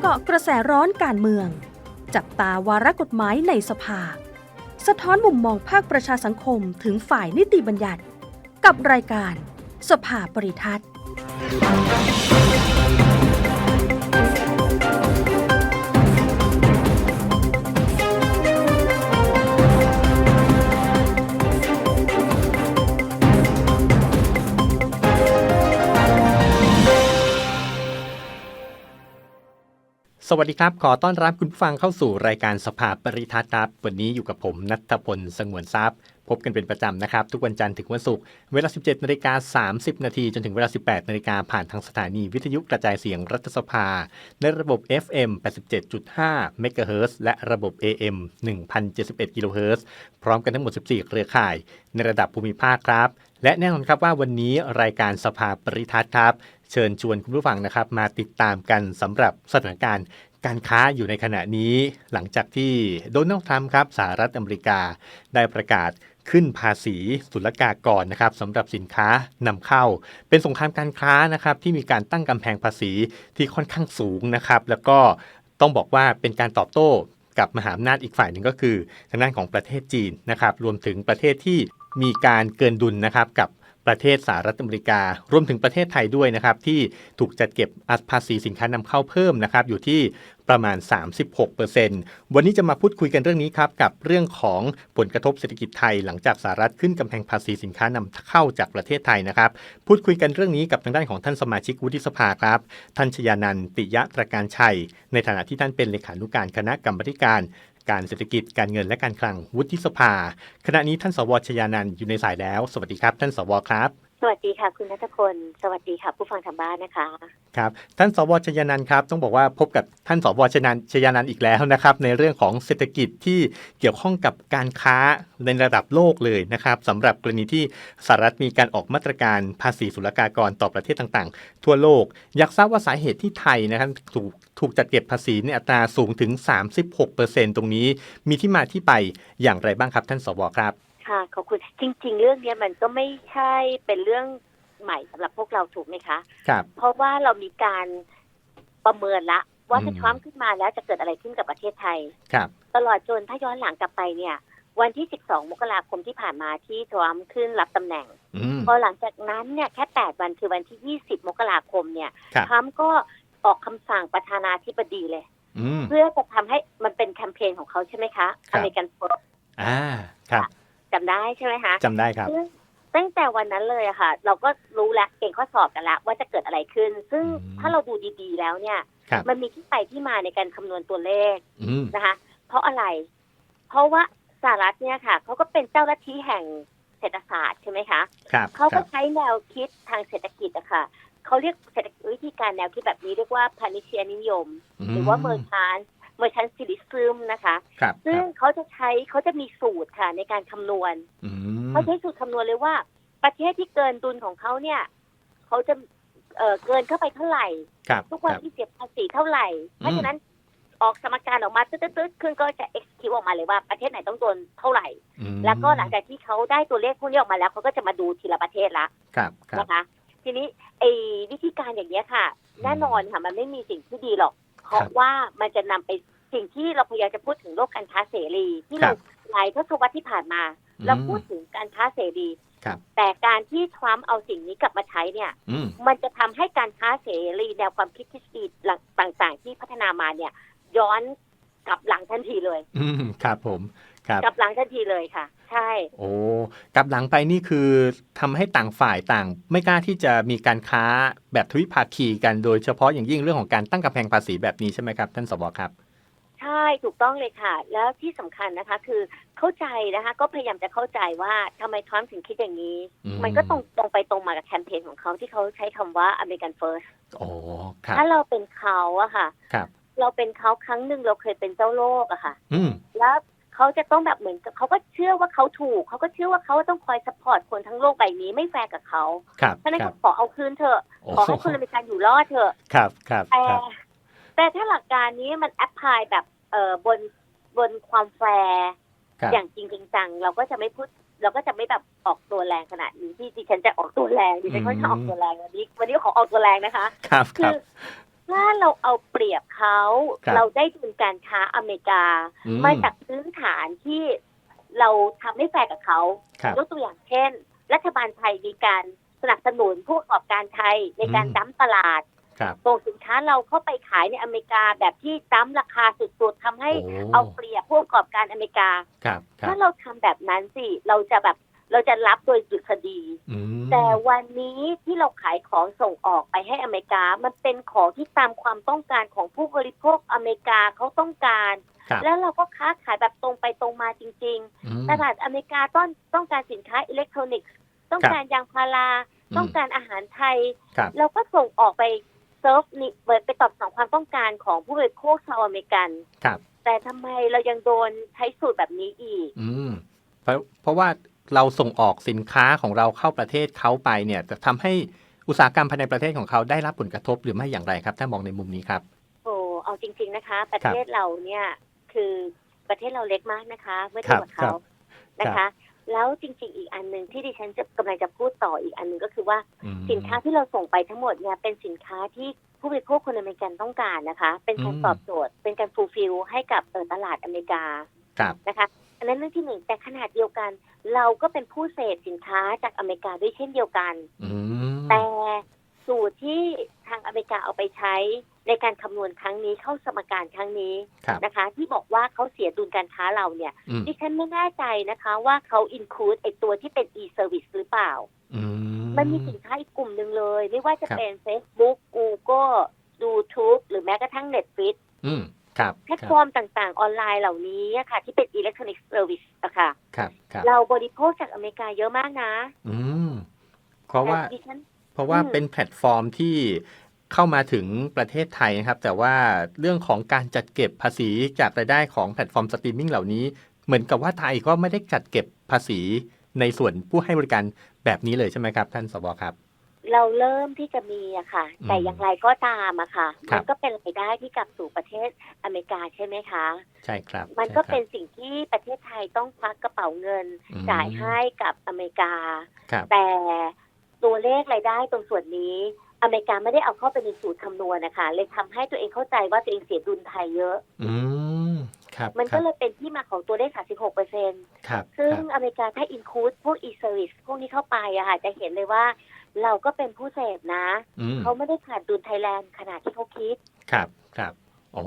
เกาะกระแสร้อนการเมือง จับตาวาระกฎหมายในสภา สะท้อนมุมมองภาคประชาสังคมถึงฝ่ายนิติบัญญัติ กับรายการสภาปริทัศน์ วัสดีครับ ขอต้อนรับคุณผู้ฟังเข้าสู่รายการสภาปริทัศน์ครับ วันนี้อยู่กับผมนัทพลสงวนทรัพย์ พบกันเป็นประจำนะครับ ทุกวันจันทร์ถึงวันศุกร์เวลา 17นาฬิกา30 นาทีจนถึงเวลา 18นาฬิกาผ่านทางสถานีวิทยุกระจายเสียงรัฐสภา ในระบบ FM 87.5 MHz และระบบ AM 1071 kHz พร้อมกันทั้งหมด 14 เครือข่าย ในระดับภูมิภาคครับและแน่นอนครับว่าวันนี้รายการสภาปริทัศน์ครับ เชิญชวนคุณผู้ฟังนะครับมาติดตามกันสำหรับสถานการณ์การค้าอยู่ในขณะนี้หลังจากที่โดนัลด์ทรัมป์ครับสหรัฐอเมริกาได้ประกาศขึ้นภาษีศุลกากรนะครับสำหรับสินค้านำเข้า เป็นสงครามการค้านะครับที่มีการตั้งกำแพงภาษีที่ค่อนข้างสูงนะครับ แล้วก็ต้องบอกว่าเป็นการตอบโต้กับมหาอำนาจอีกฝ่ายหนึ่งก็คือทางด้านของประเทศจีนนะครับรวมถึงประเทศที่มีการเกินดุลนะครับกับ ประเทศสหรัฐอเมริกา รวมถึงประเทศไทยด้วยนะครับ ที่ถูกจัดเก็บอัตราภาษีสินค้านำเข้าเพิ่มนะครับ อยู่ที่ประมาณ 36%วันนี้จะมาพูดคุยกันเรื่องนี้ครับ กับเรื่องของผลกระทบเศรษฐกิจไทย หลังจากสหรัฐขึ้นกำแพงภาษีสินค้านำเข้าจากประเทศไทยนะครับ พูดคุยกันเรื่องนี้กับทางด้านของท่านสมาชิกวุฒิสภาครับ ท่านชยานันท์ปิยะตระการชัย ในฐานะที่ท่านเป็นเลขานุการคณะกรรมการ การเศรษฐกิจการเงินและการคลังวุฒิสภา ขณะนี้ท่านสวชยานันอยู่ในสายแล้ว สวัสดีครับ ท่านสวครับ วัสดีค่ะ คุณนัทพล สวัสดีค่ะ ผู้ฟังทางบ้านนะคะ ครับ ท่านสวชยานันท์ครับ ต้องบอกว่าพบกับท่านสวชยานันท์ชยานันท์อีกแล้วนะครับ ในเรื่องของเศรษฐกิจที่เกี่ยวข้องกับการค้าในระดับโลกเลยนะครับสำหรับกรณีที่สหรัฐมีการออกมาตรการภาษีศุลกากรต่อประเทศต่างๆ ทั่วโลก อยากทราบว่าสาเหตุที่ไทยนะครับถูกถูกจัดเก็บภาษีในอัตราสูงถึง 36%ตรงนี้ มีที่มาที่ไปอย่างไรบ้างครับ ท่านสวครับ ค่ะขอบคุณจริง ๆ เรื่องเนี้ยมันก็ไม่ใช่เป็นเรื่องใหม่สำหรับพวกเราถูกไหมคะครับ เพราะว่าเรามีการประเมินละว่าถ้าอืมทรัมป์ขึ้นมาแล้วจะเกิดอะไรขึ้นกับประเทศไทย ครับ ตลอดจนถ้าย้อนหลังกลับไปเนี่ย วันที่ 12 มกราคมที่ผ่านมาที่ทรัมป์ขึ้นรับตำแหน่ง อืม พอหลังจากนั้นเนี่ยแค่ 8 วันคือวันที่ 20 มกราคมเนี่ยครับ ทรัมป์ก็ออกคำสั่งประธานาธิบดีเลย อืม เพื่อจะทำให้มันเป็นแคมเปญของเขาใช่ไหมคะครับ อเมริกันโฟอ่า ครับ จำได้ใช่ไหมคะจำได้ครับซึ่งตั้งแต่วันนั้นเลยอะค่ะ เราก็รู้แล้วเก่งข้อสอบกันแล้วว่าจะเกิดอะไรขึ้น ซึ่งอืมถ้าเราดูดีๆแล้วเนี่ยครับมันมีที่ไปที่มาในการคำนวณตัวเลขอืมนะคะ เพราะอะไร เพราะว่าสหรัฐเนี่ยค่ะเขาก็เป็นเจ้าหน้าที่แห่งเศรษฐศาสตร์ใช่ไหมคะครับเขาคก็รับใช้แนวคิดทางเศรษฐกิจอะค่ะเขาเรียกเศรษฐวิธีการแนวคิดแบบนี้เรียกว่าพาณิชยนิยม หรือว่าเมอร์ชาน เมอร์ชันซิลิซึมนะคะ ครับซึ่งครับเขาจะใช้เขาจะมีสูตรค่ะในการคำนวณอืมเขาใช้สูตรคำนวณเลยว่า ประเทศที่เกินดุลของเขาเนี่ยเขาจะเอ่อเกินเข้าไปเท่าไหร่ครับทุกวันครับที่เสียภาษีเท่าไหร่ เพราะฉะนั้นออกสมการออกมาตึ๊ดๆๆขึ้นก็จะ execute ออกมาเลยว่าประเทศไหนต้องโดนเท่าไหร่อืมแล้วก็หลังจากที่เขาได้ตัวเลขพวกนี้ออกมาแล้วเขาก็จะมาดูทีละประเทศละครับครับนะคะ ทีนี้ไอ้วิธีการอย่างนี้ยค่ะ แน่นอนค่ะมันไม่มีสิ่งที่ดีหรอก เพราะว่ามันจะนำไปสิ่งที่เราพยายามจะพูดถึงโลกการค้าเสรี ที่ครัเราบหลายทศวรรษที่ผ่านมา เราพูดถึงการค้าเสรีครับแต่การที่ทรัมป์เอาสิ่งนี้กลับมาใช้เนี่ยอืมมันจะทำให้การค้าเสรีแนวความคิดทฤษฎีต่างๆ ที่พัฒนามาเนี่ย ย้อนกลับหลังทันทีเลย อืมครับผม ครับกลับหลังทันทีเลยค่ะ ใช่ โอ้กลับหลังไปนี่คือทำให้ต่างฝ่ายต่าง ไม่กล้าที่จะมีการค้าแบบทวิภาคีกันโดยเฉพาะอย่างยิ่งเรื่องของการตั้งกำแพงภาษีแบบนี้ใช่ไหมครับ ท่านสวครับ ใช่ถูกต้องเลยค่ะ แล้วที่สำคัญนะคะ คือเข้าใจนะคะ ก็พยายามจะเข้าใจว่าทำไมทรัมป์ถึงคิดอย่างนี้ อืม มันก็ตรงตรงไปตรงมากับแคมเปญของเขาที่เขาใช้คำว่า American First โอ้ครับ ถ้าเราเป็นเขาอะค่ะ ครับ เราเป็นเขาครั้งหนึ่งเราเคยเป็นเจ้าโลกอะค่ะ อืม แล้ว เขาจะต้องแบบเหมือนกับเขาก็เชื่อว่าเขาถูก เขาก็เชื่อว่าเขาต้องคอยสปอร์ตคนทั้งโลกใบนี้ไม่แฟร์กับเขาครับเพราะฉะนั้นครับขอเอาคืนเถอะโอ้ขอให้คนอเมริกันอยู่รอดเถอะครับครับแต่ครับแต่ถ้าหลักการนี้มันแอพพลายแบบเอ่อบนบนความแฟร์ครับอย่างจริงจริงจังเราก็จะไม่พูดเราก็จะไม่แบบออกตัวแรงขนาดนี้ที่ดิฉันจะออกตัวแรงดิฉันค่อนข้างออกตัวแรงวันนี้วันนี้ขอออกตัวแรงนะคะ ครับคคืรับอ ถ้าเราเอาเปรียบเขาครับเราได้ดุลการค้าอเมริกา อืม มาจากพื้นฐานที่เราทำไม่แฟร์กับเขาครับ ยกตัวอย่างเช่น รัฐบาลไทยมีการสนับสนุนผู้ประกอบการไทยในการอืม ดั้มตลาดครับ ส่งสินค้าเราเข้าไปขายในอเมริกาแบบที่ดั้มราคาสุดๆทำให้โอ้เอาเปรียบผู้ประกอบการอเมริกา ครับครัถ้าบ เราทำแบบนั้นสิ เราจะแบบ เราจะรับโดยดุษฎีอืมแต่วันนี้ที่เราขายของส่งออกไปให้อเมริกา มันเป็นของที่ตามความต้องการของผู้บริโภคอเมริกาเขาต้องการครับแล้วเราก็ค้าขายแบบตรงไปตรงมาจริงอืมๆตลาดอเมริกาต้องต้องการสินค้าอิเล็กทรอนิกส์ ต้องครับการยางพาราอืมต้องการอาหารไทยครับเราก็ส่งออกไปเซิร์ฟนี่ไปตอบสนองความต้องการของผู้บริโภคชาวอเมริกันครับแต่ทำไมเรายังโดนใช้สูตรแบบนี้อีก อืมเพราะเพราะว่า เราส่งออกสินค้าของเราเข้าประเทศเขาไปเนี่ยจะทำให้อุตสาหกรรมภายในประเทศของเขาได้รับผลกระทบหรือไม่อย่างไรครับ ถ้ามองในมุมนี้ครับโอ้เอาจริง ๆนะคะ ประเทศเราเนี่ยคือประเทศเราเล็กมากนะคะ เมื่อเทียบกับครัเขาบนะคะ แล้วจริง ๆ อีกอันหนึ่งที่ดิฉันจะกำลังจะพูดต่ออีกอันหนึ่งก็คือว่าอืมสินค้าที่เราส่งไปทั้งหมดเนี่ยเป็นสินค้าที่ผู้บริโภคคนอเมริกันต้องการนะคะ เป็นการอืมตอบโจทย์เป็นการฟูลฟิลให้กับเอ่อตลาดอเมริกาครับนะคะอั นนั้นเรื่องที่หนึ่งแต่ขนาดเดียวกัน เราก็เป็นผู้เสพสินค้าจากอเมริกาด้วยเช่นเดียวกันอืมแต่สูตรที่ทางอเมริกาเอาไปใช้ในการคำนวณครั้งนี้เข้าสมการครั้งนี้ครับนะคะ ที่บอกว่าเขาเสียดุลการค้าเราเนี่ยอืมดิฉันไม่แน่ใจนะคะ ว่าเขา include ไอตัวที่เป็น e-service หรือเปล่าอืมันมีสินค้าอีกกลุ่มหนึ่งเลย ไม่ว่าจะครับเป็น Facebook Google YouTube หรือแม้กระทั่ง Netflix อืมครับ แพลตฟอร์มต่างๆ ออนไลน์เหล่านี้อะค่ะ ที่เป็น Electronic Service อะค่ะครับครับเราบริโภคจากอเมริกาเยอะมากนะ อืมเพราะว่าแต่ดิฉันเพราะว่าอืมเป็นแพลตฟอร์มที่เข้ามาถึงประเทศไทยนะครับ แต่ว่าเรื่องของการจัดเก็บภาษีจากรายได้ของแพลตฟอร์มสตรีมมิ่งเหล่านี้ เหมือนกับว่าไทยก็ไม่ได้จัดเก็บภาษีในส่วนผู้ให้บริการแบบนี้เลยใช่ไหมครับ ท่านสวครับ เราเริ่มที่จะมีอะค่ะ อืมแต่อย่างไรก็ตามอะค่ะ ครัมับนก็เป็นรายได้ที่กลับสู่ประเทศอเมริกาใช่ไหมคะ ใช่ครับมันก็ใช่ครับเป็นสิ่งที่ประเทศไทยต้องควักกระเป๋าเงินอืม จ่ายให้กับอเมริกา ครับ แต่ตัวเลขรายได้ตรงส่วนนี้ อเมริกาไม่ได้เอาเข้าไปในสูตรคำนวณนะคะเลยทำให้ตัวเองเข้าใจว่าตัวเองเสียดุลไทยเยอะ อืมครับมันคก็รับเลยเป็นที่มาของตัวเลข 36เปอร์เซ็นครับซึ่งครับอเมริกาถ้า include พวก e-service พวกนี้เข้าไปอะค่ะจะเห็นเลยว่า เราก็เป็นผู้เสพนะอืมเขาไม่ได้ขาดดุลไทยแลนด์ขนาดที่เขาคิด ครับครับโอ้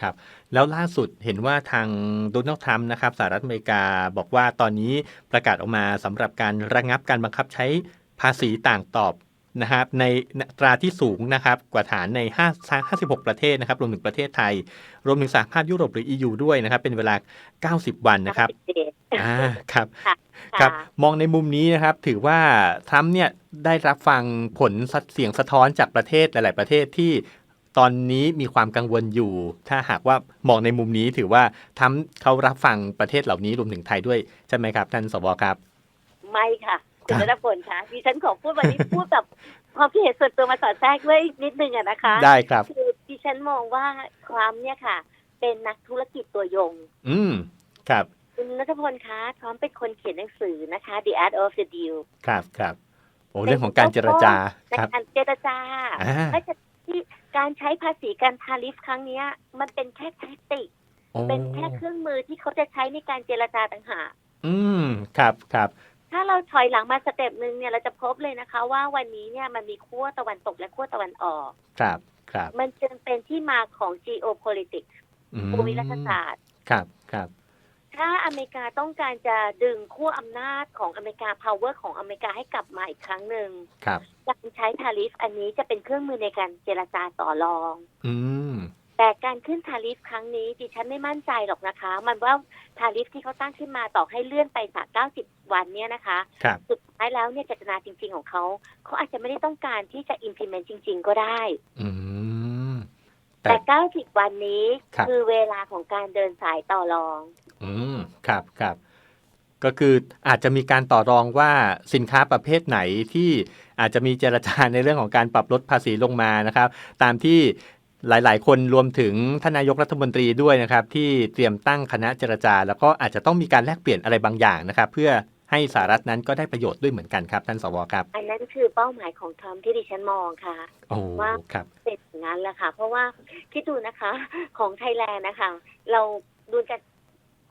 ครับ แล้วล่าสุดเห็นว่าทางโดนัลด์ทรัมป์นะครับสหรัฐอเมริกาบอกว่าตอนนี้ประกาศออกมาสำหรับการระงับการบังคับใช้ภาษีต่างตอบนะครับในตราที่สูงนะครับกว่าฐานใน 5 56 ประเทศนะครับรวมถึงประเทศไทย รวมถึงสหภาพยุโรปหรือ EU ด้วยนะครับ เป็นเวลา 90 วันนะครับอ่าครับ ค่ะครับ มองในมุมนี้นะครับ ถือว่าทรัมป์เนี่ยได้รับฟังผลเสียงสะท้อนจากประเทศหลาย ๆ ประเทศที่ตอนนี้มีความกังวลอยู่ ถ้าหากว่ามองในมุมนี้ถือว่าทรัมป์เขารับฟังประเทศเหล่านี้รวมถึงไทยด้วย ใช่ไหมครับ ท่านสวครับ ไม่ค่ะคุคณรับรัตพลคะดิฉันขอพูดวันนี้พูดแบบความคิดเห็นส่วนตัวมาสอดแทรกด้วยนิดนึงอะนะคะ ได้ครับคือดิฉันมองว่าความเนี่ยค่ะ เป็นนักธุรกิจตัวยง อืมครับ คุณรัตพลคะทอมเป็นคนเขียนหนังสือนะคะ The Art of the Deal ครับครับโอ้เรื่องของการเจรจาในครับการเจรจาอ่าถ้าจะที่การใช้ภาษีการทาริฟครั้งเนี้ยมันเป็นแค่แท็กติกโอ้เป็นแค่เครื่องมือที่เขาจะใช้ในการเจรจาต่างหากอืมครับครับถ้าเราถอยหลังมาสเต็ปหนึ่งเนี่ยเราจะพบเลยนะคะ ว่าวันนี้เนี่ยมันมีขั้วตะวันตกและขั้วตะวันออก ครับครับ มันจึงเป็นที่มาของ geopolitics อืมภูมิรัฐศาสตร์ ครับครับ ถ้าอเมริกาต้องการจะดึงขั้วอำนาจของอเมริกา power ของอเมริกาให้กลับมาอีกครั้งหนึ่งครับการใช้ทาริฟอันนี้จะเป็นเครื่องมือในการเจรจาต่อรอง อืมแต่การขึ้นทาริฟครั้งนี้ดิฉันไม่มั่นใจหรอกนะคะ มันว่าทาริฟที่เขาตั้งขึ้นมาต่อให้เลื่อนไปจาก90วันเนี่ยนะคะครับสุดท้ายแล้วเนี่ยเจตนาจริง ๆของเขาเขาอาจจะไม่ได้ต้องการที่จะ implement จริง ๆ ก็ได้ อืมแต่แต่90วันนี้ครับคือเวลาของการเดินสายต่อรอง อืมครับครับก็คืออาจจะมีการต่อรองว่าสินค้าประเภทไหนที่อาจจะมีเจรจาในเรื่องของการปรับลดภาษีลงมานะครับ ตามที่หลาย ๆ คนรวมถึงท่านนายกรัฐมนตรีด้วยนะครับ ที่เตรียมตั้งคณะเจรจา แล้วก็อาจจะต้องมีการแลกเปลี่ยนอะไรบางอย่างนะครับ เพื่อให้สหรัฐนั้นก็ได้ประโยชน์ด้วยเหมือนกันครับท่านสวครับอันนั้นคือเป้าหมายของทรัมป์ที่ดิฉันมองค่ะโอ้ว่าครับเป็นอย่างนั้นแหละค่ะ เพราะว่าคิดดูนะคะของไทยแลนด์นะคะ เราดุลกัน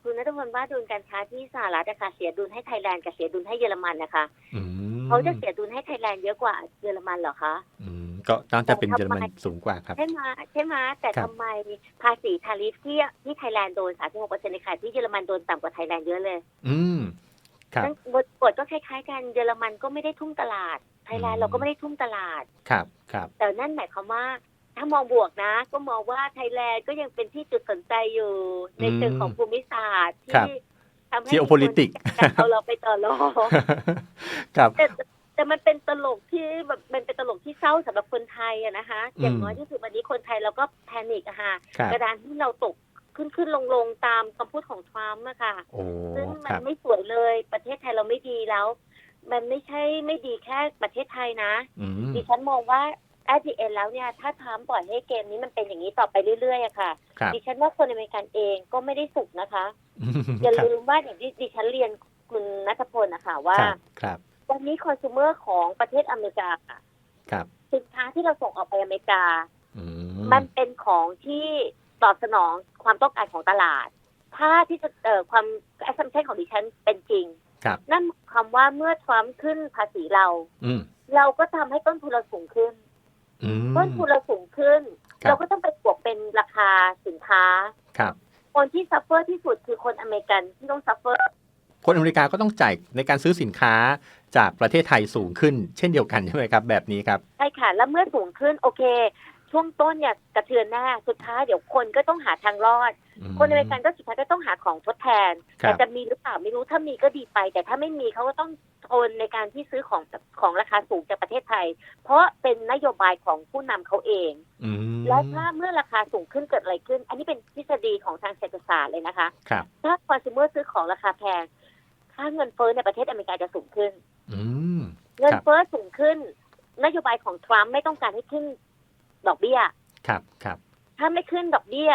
คุณนัทพลว่าดุลการค้าที่สหรัฐนะคะเสียดุลให้ไทยแลนด์กับเสียดุลให้เยอรมันนะคะอืมเขาจะเสียดุลให้ไทยแลนด์เยอะกว่าเยอรมันเหรอคะอืมก็น่าจะเป็นเยอรมันสูงกว่าครับใช่ไหมใช่ไหมแต่ครับทำไมภาษีทาริฟที่ที่ไทยแลนด์โดน 36%ในขณะที่เยอรมันโดนต่ำกว่าไทยแลนด์เยอะเลย อืมครับนั่นบทบทก็คล้ายๆ กันเยอรมันก็ไม่ได้ทุ่มตลาดไทยแลนอืด์มเราก็ไม่ได้ทุ่มตลาดครับครับแต่นั่นหมายความว่า ถ้ามองบวกนะ ก็มองว่าไทยแลนด์ก็ยังเป็นที่จุดสนใจอยู่ ในเชิงของภูมิศาสตร์ครับที่ทำให้ Geopolitics มีคนเอาเราไปต่อรองครับแต่แต่มันเป็นตลกที่แบบมันเป็นตลกที่เศร้าสำหรับคนไทยอะนะคะ อย่างอืมน้อยที่สุดวันนี้คนไทยเราก็แพนิคอะค่ะครับกระดานที่เราตกขึ้นขึ้นลงลงตามคำพูดของทรัมป์อะค่ะโอ้ซึ่งคมัรันบไม่สวยเลยประเทศไทยเราไม่ดีแล้ว มันไม่ใช่ไม่ดีแค่ประเทศไทยนะอืมดิฉันมองว่า แอดดีเอ็นแล้วเนี่ยถ้าทรัมป์ปล่อยให้เกมนี้มันเป็นอย่างนี้ต่อไปเรื่อยๆอะค่ะครับดิฉันว่าคนอเมริกันเองก็ไม่ได้สุขนะคะ อย่าครับลืมว่าอย่างที่ดิฉันเรียนคุณนัทพลนะคะว่าครับครับวันนี้คอน sumer ของประเทศอเมริกาค่ะครับสินค้าที่เราส่งออกไปอเมริกาอืมันเป็นของที่ตอบสนองความต้องการของตลาด ถ้าที่จะเอ่อความ assumption ของดิฉันเป็นจริงครับนั่นหมายความว่าเมื่อทรัมป์ขึ้นภาษีเราอืมเราก็ทำให้ต้นทุนเราสูงขึ้นอืม ต้นทุนเราสูงขึ้นครับเราก็ต้องไปบวกเป็นราคาสินค้าครับ คนที่ซัฟเฟอร์ที่สุดคือคนอเมริกันที่ต้องซัฟเฟอร์คนอเมริกาก็ต้องจ่ายในการซื้อสินค้าจากประเทศไทยสูงขึ้น เช่นเดียวกันใช่ไหมครับ แบบนี้ครับ ใช่ค่ะ แล้วเมื่อสูงขึ้นโอเค ช่วงต้นเนี่ยกระเทือนหน้าสุดท้ายเดี๋ยวคนก็ต้องหาทางรอด คนอเมริกันก็สุดท้ายก็ต้องหาของทดแทนครับแต่จะมีหรือเปล่าไม่รู้ถ้ามีก็ดีไป แต่ถ้าไม่มีเขาก็ต้องทนในการที่ซื้อของของราคาสูงจากประเทศไทย เพราะเป็นนโยบายของผู้นำเขาเองอืมและถ้าเมื่อราคาสูงขึ้นเกิดอะไรขึ้น อันนี้เป็นทฤษฎีของทางเศรษฐศาสตร์เลยนะคะครับถ้าคอน sumer ซื้อของราคาแพงค่าเงินเฟ้อในประเทศอเมริกาจะสูงขึ้นอืมเงินครับเฟ้อสูงขึ้น นโยบายของทรัมป์ไม่ต้องการให้ขึ้น ดอกเบี้ย ครับครับ ถ้าไม่ขึ้นดอกเบี้ย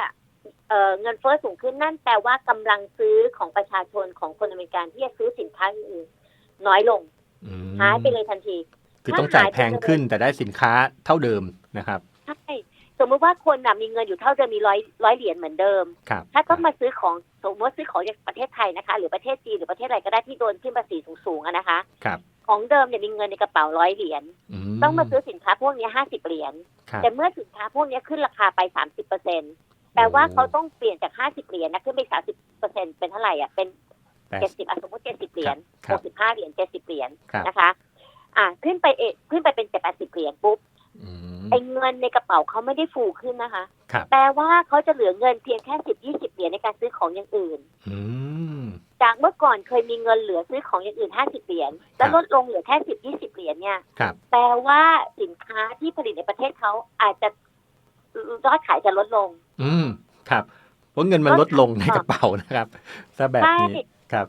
เอ่อเงินเฟ้อสูงขึ้นนั่นแปลว่ากำลังซื้อของประชาชนของคนอเมริกันที่จะซื้อสินค้าอื่นน้อยลงอืมหายไปเลยทันที คือต้องจ่ายแพงขึ้นแต่ได้สินค้าเท่าเดิมนะครับใช่สมมติว่าคนน่ะมีเงินอยู่เท่าเดิมมีร้อยร้อยเหรียญเหมือนเดิมครับถ้าต้องมาซื้อของสมมติว่าซื้อของจากประเทศไทยนะคะ หรือประเทศจีนหรือประเทศอะไรก็ได้ที่โดนขึ้นภาษีสูงๆอะนะคะครับ ของเดิมเนี่ยมีเงินในกระเป๋าร้อยเหรียญมต้องมาซื้อสินค้าพวกนี้ห้าสิบเหรียญครับแต่เมื่อสินค้าพวกนี้ขึ้นราคาไปสามสิบเปอร์เซ็นแปลว่าเขาต้องเปลี่ยนจากห้าสิบเหรียญนะขึ้นไปสามสิบเปอร์เซ็นเป็นเท่าไหร่อะเป็นแปดเจ็ดสิบสมมติเจ็ดสิบเหรียญคหรับกสิบห้าเหรียญเจ็ดสิบเหรียญครับนะคะ อ่าขึ้นไปเอขึ้นไปเป็นเจ็ดแปดสิบเหรียญปุ๊บอืมไอ้เงินในกระเป๋าเขาไม่ได้ฟูขึ้นนะคะครับแปลว่าเขาจะเหลือเงินเพียงแค่สิบยี่สิบเหรียญในการซื้อของอย่างอื่นอืม จากเมื่อก่อนเคยมีเงินเหลือซื้อของอย่างอื่นห้าสิบเหรียญแล้วครับลดลงเหลือแค่สิบยี่สิบเหรียญเนี่ยครับแปลว่าสินค้าที่ผลิตในประเทศเขาอาจจะยอดขายจะลดลง อืมครับเพราะเงินมันลดลงในกระเป๋านะครับถ้าแบบนี้ใช่ครับ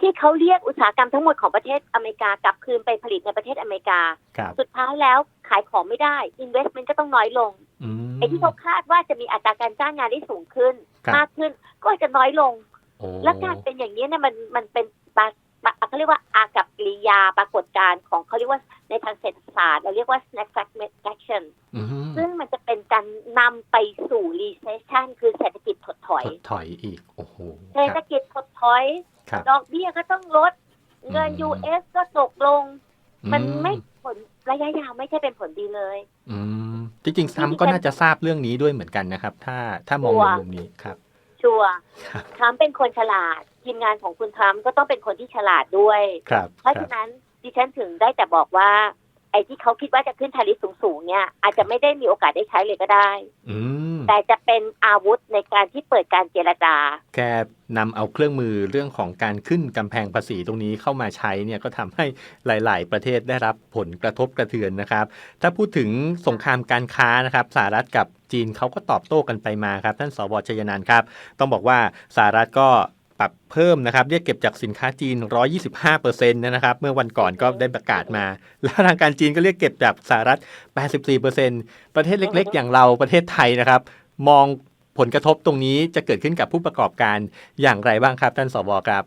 ที่เขาเรียกอุตสาหกรรมทั้งหมดของประเทศอเมริกากลับคืนไปผลิตในประเทศอเมริกาครับสุดท้ายแล้วขายของไม่ได้ investment ก็ต้องน้อยลงอืมไอ้ที่เขาคาดว่าจะมีอัตราการจ้างงานได้สูงขึ้นครับมากขึ้นก็จะน้อยลงโอ้ และการเป็นอย่างนี้เนี่ยมันมันเป็นปาปาเขาเรียกว่าอากับกิริยาปรากฏการณ์ของเขาเรียกว่าในทางเศรษฐศาสตร์เราเรียกว่า snap action อืมซึ่งมันจะเป็นการนำไปสู่ recession คือเศรษฐกิจถดถอย ถดถอยอีก โอ้โห เศรษคฐรับกิจถดถอยครับดอกเบี้ยก็ต้องลด เงินอืม US ก็ตกลง มันอืไม่ผลระยะยาวไม่ใช่เป็นผลดีเลย อืม จริงๆซัมก็น่าจะทราบเรื่องนี้ด้วยเหมือนกันนะครับ ถ้าถ้ามองชัวในร์มุมนี้ครับ ชัวร์ครับทรัมป์เป็นคนฉลาด ทีมงานของคุณทรัมป์ก็ต้องเป็นคนที่ฉลาดด้วย ครับเพราะครัฉะบนั้นดิฉันถึงได้แต่บอกว่าไอ้ที่เขาคิดว่าจะขึ้นทาริฟสูงๆเนี่ย อาจจะไม่ได้มีโอกาสได้ใช้เลยก็ได้ อืมแต่จะเป็นอาวุธในการที่เปิดการเจรจา แค่นำเอาเครื่องมือเรื่องของการขึ้นกำแพงภาษีตรงนี้เข้ามาใช้เนี่ยก็ทำให้หลาย ๆ ประเทศได้รับผลกระทบกระเทือนนะครับ ถ้าพูดถึงสงครามการค้านะครับสหรัฐกับจีนเขาก็ตอบโต้กันไปมาครับ ท่านสวชยนันท์ครับ ต้องบอกว่าสหรัฐก็ ปรับเพิ่มนะครับ เรียกเก็บจากสินค้าจีน 125%นะครับ เมื่อวันก่อนก็ได้ประกาศมา แล้วทางการจีนก็เรียกเก็บจากสหรัฐ 84%ประเทศเล็ก ๆ อย่างเราประเทศไทยนะครับ มองผลกระทบตรงนี้จะเกิดขึ้นกับผู้ประกอบการอย่างไรบ้างครับท่านสวครับ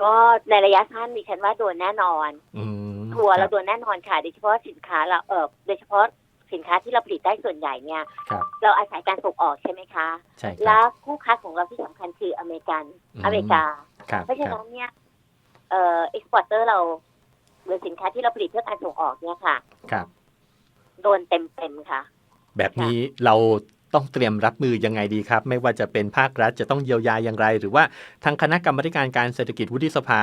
ก็ในระยะสั้นดิฉันว่าโดนแน่นอนอืมทัวร์คเราบโดนแน่นอนค่ะโดยเฉพาะสินค้าเราเออโดยเฉพาะ สินค้าที่เราผลิตได้ส่วนใหญ่เนี่ย ครับ เราอาศัยการส่งออกใช่ไหมคะ ใช่คแล้รัวบ คู่ค้าของเราที่สำคัญคืออเมริกัน อืม อเมริกา ครับเพราะฉะครันั้บนเนี่ยเอ่อเอ็กซ์พอร์เตอร์เราหรือสินค้าที่เราผลิตเพื่อการส่งออกเนี่ยค่ะ ครับ โดนเต็มเต็มๆค่ะ แบบนี้เรา ต้องเตรียมรับมือยังไงดีครับ ไม่ว่าจะเป็นภาครัฐจะต้องเยียวยาอย่างไร หรือว่าทางคณะกรรมาธิการการเศรษฐกิจวุฒิสภา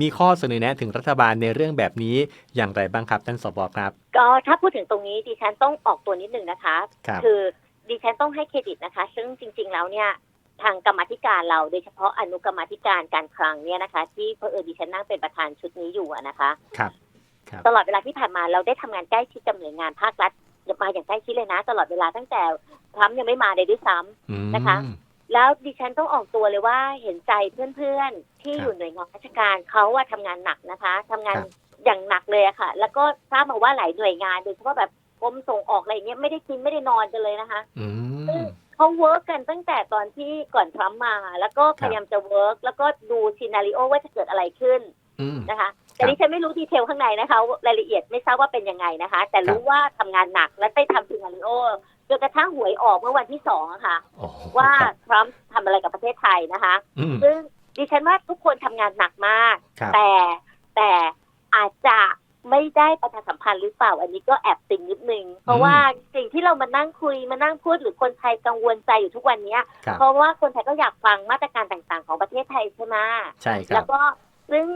มีข้อเสนอแนะถึงรัฐบาลในเรื่องแบบนี้อย่างไรบ้างครับท่านสบครับ ก็ถ้าพูดถึงตรงนี้ดิฉันต้องออกตัวนิดหนึ่งนะคะครับอดิฉันต้องให้เครดิตนะคะ ซึ่งจริง ๆ แล้วเนี่ยทางกรรมาธิการเราโดยเฉพาะอนุกรรมาธิการการคลังเนี่ยนะคะ ที่เพอเออดิฉันนั่งเป็นประธานชุดนี้อยู่อะนะคะครับครับ ตลอดเวลาที่ผ่านมาเราได้ทำงานใกล้ชิดกับหน่วยงานภาครัฐ มาอย่างใกล้ชิดเลยนะ ตลอดเวลาตั้งแต่ทรัมป์ยังไม่มาเลยด้วยซ้ำอืมนะคะ แล้วดิฉันต้องออกตัวเลยว่าเห็นใจเพื่อนๆ ที่ครับอยู่หน่วยงานราชการเขาว่าทำงานหนักนะคะทำงานครับอย่างหนักเลยอะค่ะ แล้วก็ทราบมาว่าหลายหน่วยงานโดยเฉพาะแบบกรมส่งออกอะไรเงี้ยไม่ได้กินไม่ได้นอนกันเลยนะคะอืมเขาเวิร์กกันตั้งแต่ตอนที่ก่อนทรัมป์มา แล้วก็พยายามจะเวิร์กแล้วก็ดูซีนารีโอว่าจะเกิดอะไรขึ้นอืม นะคะแต่ครับดิฉันไม่รู้ดีเทลข้างในนะคะรายละเอียดไม่ทราบว่าเป็นยังไงนะคะ แต่รู้ว่าทำงานหนักและได้ทำซีนารีโอจนกระทั่งหวยออกเมื่อวันที่สองอะค่ะโอ้โหว่าครับทรัมป์ทำอะไรกับประเทศไทยนะคะอืมซึ่งดิฉันว่าทุกคนทำงานหนักมากครับแต่แต่อาจจะไม่ได้ประชาสัมพันธ์หรือเปล่า อันนี้ก็แอบติงนิดนึง เพราะว่าสิ่งที่เรามานั่งคุยมานั่งพูดหรือคนไทยกังวลใจอยู่ทุกวันเนี้ยครับเพราะว่าคนไทยก็อยากฟังมาตรการต่างๆ ของประเทศไทยใช่ไหมใช่คแล้รับวก็ซึ่ง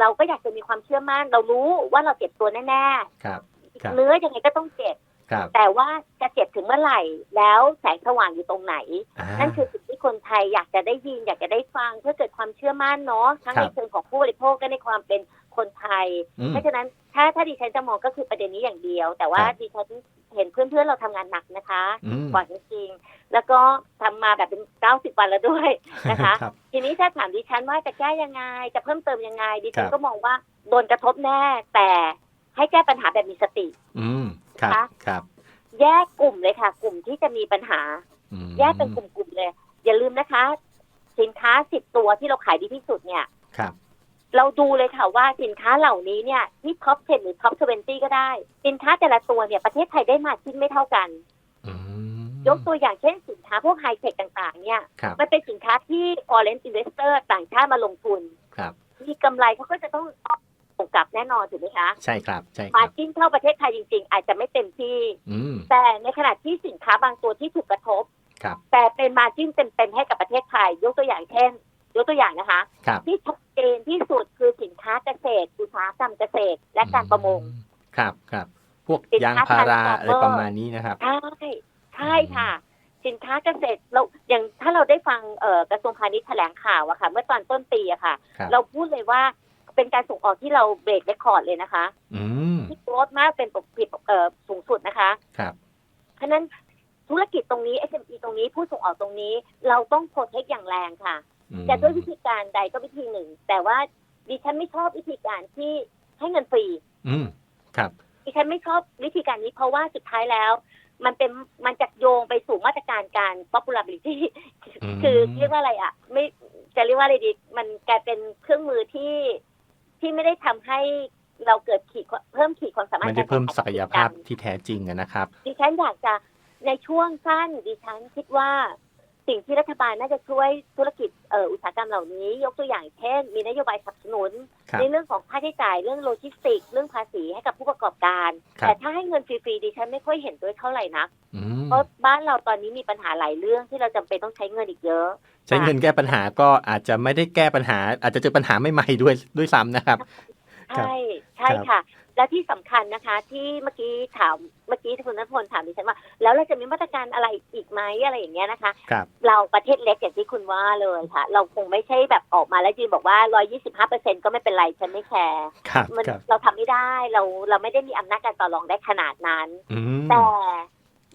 เราก็อยากจะมีความเชื่อมั่นเรารู้ว่าเราเจ็บตัวแน่ครับครับๆเนื้อยังไงก็ต้องเจ็บครับแต่ว่าจะเจ็บถึงเมื่อไหร่แล้วแสงสว่างอยู่ตรงไหนอ่านั่นคือสิ่งที่คนไทยอยากจะได้ยินอยากจะได้ฟังเพื่อเกิดความเชื่อมั่นเนาะทั้งครัในบเชิงของผู้บริโภคและในความเป็นคนไทยอืมเพราะฉะนั้นถ้าถ้าดิฉันจะมองก็คือประเด็นนี้อย่างเดียว แต่ว่าครับดิฉัน เห็นเพื่อนๆเราทำงานหนักนะคะอืมกว่าจริงๆแล้วก็ทำมาแบบเป็นเก้าสิบวันแล้วด้วยนะคะครับทีนี้ถ้าถามดิฉันว่าจะแก้ยังไง จะเพิ่มเติมยังไงดิฉันครับก็มองว่าโดนกระทบแน่แต่ให้แก้ปัญหาแบบมีสติ อืมครับคะครับ แยกกลุ่มเลยค่ะ กลุ่มที่จะมีปัญหาอืมแยกเป็นกลุ่มๆเลย อย่าลืมนะคะ สินค้าสิบตัวที่เราขายดีที่สุดเนี่ยครับ เราดูเลยค่ะว่าสินค้าเหล่านี้เนี่ยที่ท็อป 10 หรือท็อป 20 ก็ได้ สินค้าแต่ละตัวเนี่ยประเทศไทยได้มาชิ้นไม่เท่ากันอืมยกตัวอย่างเช่นสินค้าพวกไฮเทคต่าง ๆ เนี่ยครับมันเป็นสินค้าที่ foreign investor ต่างชาติมาลงทุนครับมีกำไรเขาก็จะต้องส่งกลับแน่นอนถูกไหมคะ ใช่ครับใช่คมารับจิ้นเข้าประเทศไทยจริง ๆ อาจจะไม่เต็มที่อืมแต่ในขณะที่สินค้าบางตัวที่ถูกกระทบครับแต่เป็นมาจิ้นเต็มๆให้กับประเทศไทย ยกตัวอย่างเช่น ยกตัวอย่างนะคะ ครับ ที่ชัดเจนที่สุดคือสินค้าเกษตร อุตสาหกรรมเกษตร และการประมง ครับครับ พวกสินค้ายางพารา transformer อะไรประมาณนี้นะครับ ใช่ใช่ค่ะ สินค้าเกษตรเราอย่างถ้าเราได้ฟังเอ่อกระทรวงพาณิชย์แถลงข่าวอะค่ะ เมื่อตอนต้นปีอะค่ะครับเราพูดเลยว่าเป็นการส่งออกที่เราเบรกเรคคอร์ดเลยนะคะอืมที่โกรธมากเป็นปกติเอ่อสูงสุดนะคะครับเพราะฉะนั้นธุรกิจตรงนี้ SME ตรงนี้ผู้ส่งออกตรงนี้ เราต้องโปรเทคอย่างแรงค่ะอืม จะด้วยวิธีการใดก็วิธีหนึ่ง แต่ว่าดิฉันไม่ชอบวิธีการที่ให้เงินฟรี อืมครับ ดิฉันไม่ชอบวิธีการนี้เพราะว่าสุดท้ายแล้ว มันเป็นมันจะโยงไปสู่มาตรการการ popularity อืมคือเรียกว่าอะไรอะ ไม่จะเรียกว่าอะไรดี มันกลายเป็นเครื่องมือที่ที่ไม่ได้ทำให้เราเกิดขีดเพิ่มขีดความสามารถไม่ได้เพิ่มกรแข่งศัขันกยภาพที่แท้จริงอะนะครับ ดิฉันอยากจะในช่วงสั้นดิฉันคิดว่า สิ่งที่รัฐบาลน่าจะช่วยธุรกิจเอ่ออุตสาหกรรมเหล่านี้ ยกตัวอย่างเช่น มีนโยบายสนับสนุนครับในเรื่องของค่าใช้จ่ายเรื่องโลจิสติกส์เรื่องภาษีให้กับผู้ประกอบการครับแต่ถ้าให้เงินฟรีๆดิฉันไม่ค่อยเห็นด้วยเท่าไหร่นะอืมเพราะบ้านเราตอนนี้มีปัญหาหลายเรื่องที่เราจำเป็นต้องใช้เงินอีกเยอะ ใช้เงินแก้ปัญหาก็อาจจะไม่ได้แก้ปัญหา อาจจะเจอปัญหาใหม่ๆด้วยด้วยซ้ำนะครับครับใช่ใช่ครับค่ะ และที่สำคัญนะคะ ที่เมื่อกี้ถามเมื่อกี้คุณนัทพลถามดิฉันว่า แล้วเราจะมีมาตรการอะไรอีกไหมอะไรอย่างเงี้ยนะคะครับเราประเทศเล็กอย่างที่คุณว่าเลยค่ะ เราคงไม่ใช่แบบออกมาแล้วยืนบอกว่า125เปอร์เซ็นก็ไม่เป็นไรฉันไม่แคร์ครับมันครับเราทำไม่ได้เราเราไม่ได้มีอำนาจการต่อรองได้ขนาดนั้นอืมแต่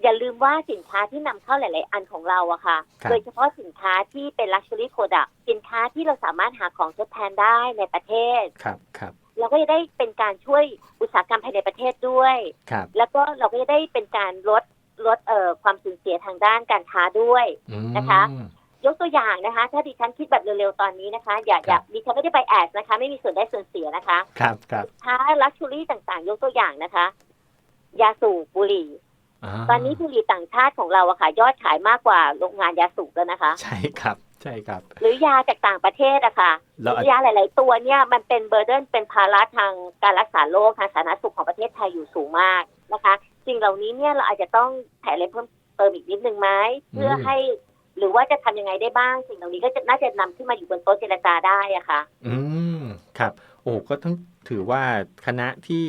อย่าลืมว่าสินค้าที่นำเข้าหลาย ๆ อันของเราอะค่ะครับโดยเฉพาะสินค้าที่เป็น luxury product สินค้าที่เราสามารถหาของทดแทนได้ในประเทศ ครับครับ เราก็จะได้เป็นการช่วยอุตสาหกรรมภายในประเทศด้วย ครับ แล้วก็เราก็จะได้เป็นการลดลดเอ่อความสูญเสียทางด้านการค้าด้วยอืมนะคะ ยกตัวอย่างนะคะ ถ้าดิฉันคิดแบบเร็วๆตอนนี้นะคะ อย่าอย่าดิฉันไม่ได้ไปแอดนะคะ ไม่มีส่วนได้ส่วนเสียนะคะ ครับครับค้าลักชูรี่ต่างๆ ยกตัวอย่างนะคะ ยาสูบบุหรี่าตอนนี้บุหรี่ต่างชาติของเราอะค่ะ ยอดขายมากกว่าโรงงานยาสูบแล้วนะคะ ใช่ครับ ใช่ครับ หรือยาจากต่างประเทศอะค่ะแล้วอาจยาหลาย ๆ ตัวเนี่ยมันเป็นเบอร์เดนเป็นภาระทางการรักษาโรคทางสาธารณสุขของประเทศไทยอยู่สูงมากนะคะสิ่งเหล่านี้เนี่ยเราอาจจะต้องแถอะไรเพิ่มเติมอีกนิดนึงไหมเพื่อให้หรือว่าจะทำยังไงได้บ้างสิ่งเหล่านี้ก็จะน่าจะนำขึ้นมาอยู่บนโต๊ะเจรจาได้อะค่ะ อืมครับ โอ้ก็ต้องถือว่าคณะที่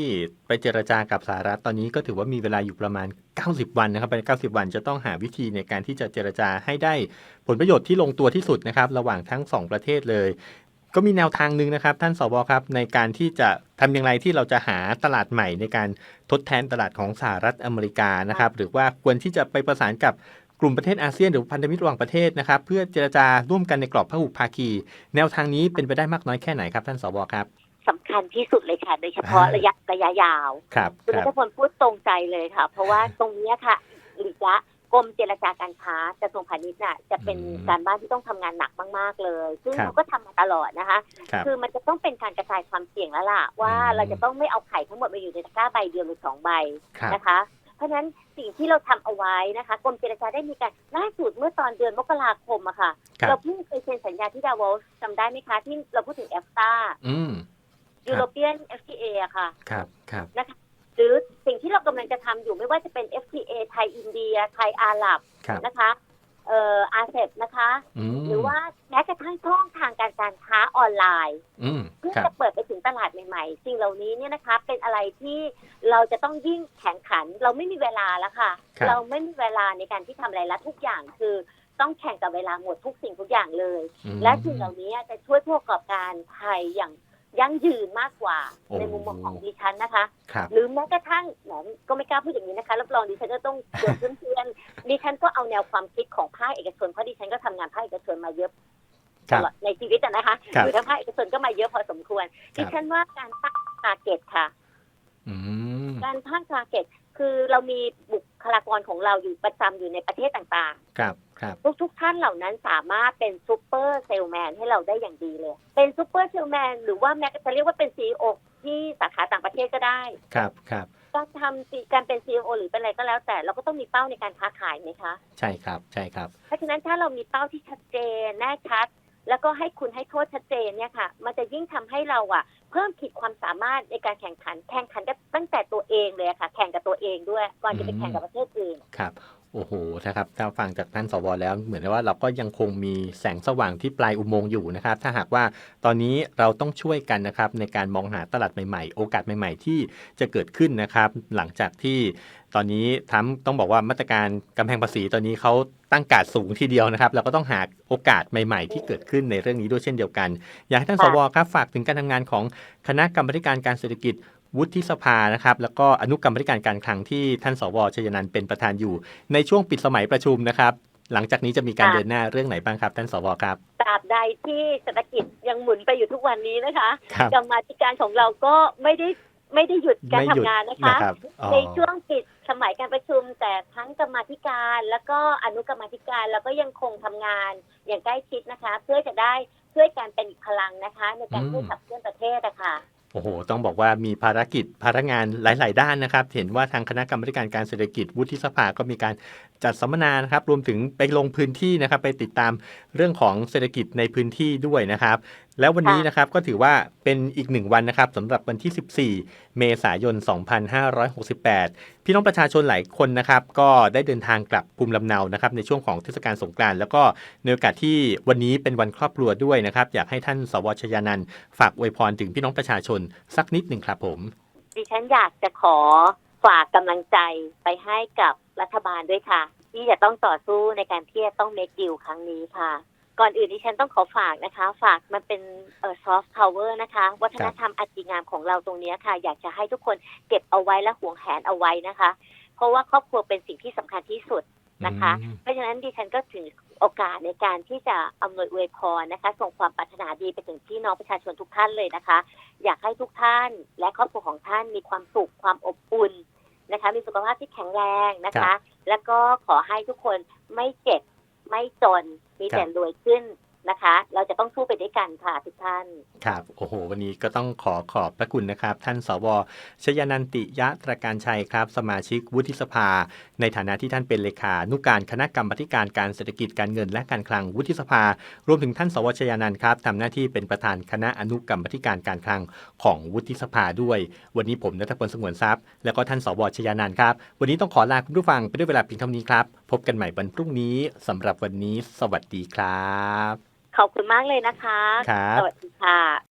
ไปเจรจากับสหรัฐตอนนี้ก็ถือว่ามีเวลาอยู่ประมาณ 90 วันนะครับไป90 วันจะต้องหาวิธีในการที่จะเจรจาให้ได้ผลประโยชน์ที่ลงตัวที่สุดนะครับ ระหว่างทั้งสองประเทศเลย ก็มีแนวทางหนึ่งนะครับ ท่านสวครับ ในการที่จะทำอย่างไรที่เราจะหาตลาดใหม่ในการทดแทนตลาดของสหรัฐอเมริกานะครับ หรือว่าควรที่จะไปประสานกับกลุ่มประเทศอาเซียนหรือพันธมิตรระหว่างประเทศนะครับ เพื่อเจรจาร่วมกันในกรอบพหุภาคี แนวทางนี้เป็นไปได้มากน้อยแค่ไหนครับท่านสวครับ สำคัญที่สุดเลยค่ะ โดยเฉพาะอ่าระยะระยะยาวครับคุณคนัรับทพลพูดตรงใจเลยค่ะ เพราะว่าตรงเนี้ยค่ะระยะกรมเจรจาการค้ากระทรวงพาณิชย์น่ะจะเป็นอืมการบ้านที่ต้องทำงานหนักมากๆเลย ซึ่งครับเขาก็ทำมาตลอดนะคะครับคือมันจะต้องเป็นการกระจายความเสี่ยงแล้วล่ะ ว่าอืมเราจะต้องไม่เอาไข่ทั้งหมดมาอยู่ในตะกร้าใบเดียวหรือสองใบครับนะคะ เพราะฉะนั้นสิ่งที่เราทำเอาไว้นะคะกรมเจรจาได้มีการล่าสุดเมื่อตอนเดือนมกราคมอะค่ะครับเราเพิ่งไปเซ็นสัญญาที่ดาวอลจำได้ไหมคะที่เราพูดถึงเอฟตา อืมยูโรเปียน FTA อะค่ะครับครับหรือสิ่งที่เรากำลังจะทำอยู่ไม่ว่าจะเป็น FTA ไทยอินเดีย ไทยอาหรับครับนะคะเอ่ออาเซบนะคะอืมหรือว่าแม้กระทั่งช่องทางการการค้าออนไลน์อืมเพื่อครับจะเปิดไปถึงตลาดใหม่ๆสิ่งเหล่านี้เนี่ยนะคะเป็นอะไรที่เราจะต้องยิ่งแข่งขัน เราไม่มีเวลาแล้วค่ะครับเราไม่มีเวลาในการที่ทำอะไรแล้วทุกอย่างคือต้องแข่งกับเวลาหมดทุกสิ่งทุกอย่างเลยอืมและสิ่งเหล่านี้จะช่วยผู้ประกอบการไทยอย่าง ยั่งยืนมากกว่าโอ้ ในมุมมองของดิฉันนะคะ ครับ หรือแม้กระทั่งแหมก็ไม่กล้าพูดอย่างนี้นะคะรับรองดิฉันก็ต้องเกิดเพื่อนๆดิฉันก็เอาแนวความคิดของภาคเอกชนเพราะดิฉันก็ทำงานภาคเอกชนมาเยอะครับตลอดในชีวิตอะนะคะครับหรือถ้าภาคเอกชนก็มาเยอะพอสมควร ครับ ดิฉันว่าการตั้งทาร์เก็ตค่ะ อืมการตั้งทาร์เก็ตคือเรามีบุคลากรของเราอยู่ประจำอยู่ในประเทศต่างครับครับๆ ทุกๆท่านเหล่านั้นสามารถเป็นซูเปอร์เซลแมนให้เราได้อย่างดีเลย เป็นซูเปอร์เซลแมนหรือว่าแม้จะเรียกว่าเป็นซีอที่สาขาต่างประเทศก็ได้ ครับครับการทำการเป็นซีอหรือเป็นอะไรก็แล้วแต่เราก็ต้องมีเป้าในการค้าขายไหมคะ ใช่ครับใช่ครับ เพราะฉะนั้นถ้าเรามีเป้าที่ชัดเจนแน่ชัด แล้วก็ให้คุณให้โทษชัดเจนเนี่ยค่ะ มันจะยิ่งทำให้เราอะเพิ่มขีดความสามารถในการแข่งขัน แข่งขันกันตั้งแต่ตัวเองเลยอะค่ะ แข่งกับตัวเองด้วยก่อนจะไปแข่งกับประเทศอื่นครับ โอ้โหนะครับถ้าฟังจากท่านสวแล้วเหมือนว่าเราก็ยังคงมีแสงสว่างที่ปลายอุโมงค์อยู่นะครับ ถ้าหากว่าตอนนี้เราต้องช่วยกันนะครับในการมองหาตลาดใหม่ๆ โอกาสใหม่ๆ ที่จะเกิดขึ้นนะครับ หลังจากที่ตอนนี้ทรัมต้องบอกว่ามาตรการกำแพงภาษีตอนนี้เขาตั้งการดสูงทีเดียวนะครับ เราก็ต้องหาโอกาสใหม่ๆ ที่เกิดขึ้นในเรื่องนี้ด้วยเช่นเดียวกัน อยากให้ท่านสวครับฝากถึงการทำงานของคณะกรรมการการเศรษฐกิจ วุฒิสภานะครับแล้วก็อนุกรรมาธิการการคลังที่ท่านสวชยนันท์เป็นประธานอยู่ ในช่วงปิดสมัยประชุมนะครับ หลังจากนี้จะมีการค่ะเดินหน้าเรื่องไหนบ้างครับ ท่านสวครับตราบใดที่เศรษฐกิจยังหมุนไปอยู่ทุกวันนี้นะคะครับกรรมาธิการของเราก็ไม่ได้ไม่ได้หยุดการไม่ทำหยุดงานนะคะนะครับอ๋อในช่วงปิดสมัยการประชุม แต่ทั้งกรรมาธิการ แล้วก็อนุกรรมาธิการแล้วก็ยังคงทำงานอย่างใกล้ชิดนะคะ เพื่อจะได้ช่วยกันเป็นอีกพลังนะคะ ในการช่วยขับเคลื่อนประเทศนะคะ โอ้โห ต้องบอกว่ามีภารกิจภารงานหลาย ๆ ด้านนะครับ เห็นว่าทางคณะกรรมการการเศรษฐกิจวุฒิสภาก็มีการ จัดสัมมนานะครับรวมถึงไปลงพื้นที่นะครับ ไปติดตามเรื่องของเศรษฐกิจในพื้นที่ด้วยนะครับ แล้ววันนี้นะครับก็ถือว่าเป็นอีกหนึ่งวันนะครับสำหรับวันที่ 14 เมษายน 2568 พี่น้องประชาชนหลายคนนะครับก็ได้เดินทางกลับภูมิลำเนานะครับในช่วงของเทศกาลสงกรานต์แล้วก็ในโอกาสที่วันนี้เป็นวันครอบครัวด้วยนะครับ อยากให้ท่านสวชยานันท์ฝากอวยพรถึงพี่น้องประชาชนสักนิดหนึ่งครับผม ดิฉันอยากจะขอฝากกำลังใจไปให้กับ รัฐบาลด้วยค่ะ ที่จะต้องต่อสู้ในการที่จะต้องเมคดิวครั้งนี้ค่ะ ก่อนอื่นดิฉันต้องขอฝากนะคะ ฝากมันเป็นเอ่อซอฟต์พาวเวอร์นะคะ วัฒนธรรมอัจฉริงามของเราตรงเนี้ยค่ะ อยากจะให้ทุกคนเก็บเอาไว้และห่วงแหนเอาไว้นะคะ เพราะว่าครอบครัวเป็นสิ่งที่สำคัญที่สุดนะคะอืมเพราะฉะนั้นดิฉันก็ถือโอกาสในการที่จะอำนวยอวยพรนะคะ ส่งความปรารถนาดีไปถึงพี่น้องประชาชนทุกท่านเลยนะคะ อยากให้ทุกท่านและครอบครัวของท่านมีความสุขความอบอุ่น นะคะ มีสุขภาพที่แข็งแรงนะครัคะ บ แล้วก็ขอให้ทุกคนไม่เจ็บไม่จนมีครับแต่รวยขึ้น นะคะ เราจะต้องสู้ไปด้วยกันค่ะทุกท่าน ครับ โอ้โห วันนี้ก็ต้องขอขอบพระคุณนะครับ ท่านสวชยานันติยะตรการชัยครับ สมาชิกวุฒิสภา ในฐานะที่ท่านเป็นเลขานุการคณะกรรมการการเศรษฐกิจการเงินและการคลังวุฒิสภา รวมถึงท่านสวชยานันครับทำหน้าที่เป็นประธานคณะอนุกรรมการการคลังของวุฒิสภาด้วย วันนี้ผมนัทพลสงวนทรัพย์ แล้วก็ท่านสวชยานันครับ วันนี้ต้องขอลาคุณผู้ฟังไปด้วยเวลาเพียงเท่านี้ครับ พบกันใหม่วันพรุ่งนี้สำหรับวันนี้ สวัสดีครับ ขอบคุณมากเลยนะคะ ครับ สวัสดีค่ะ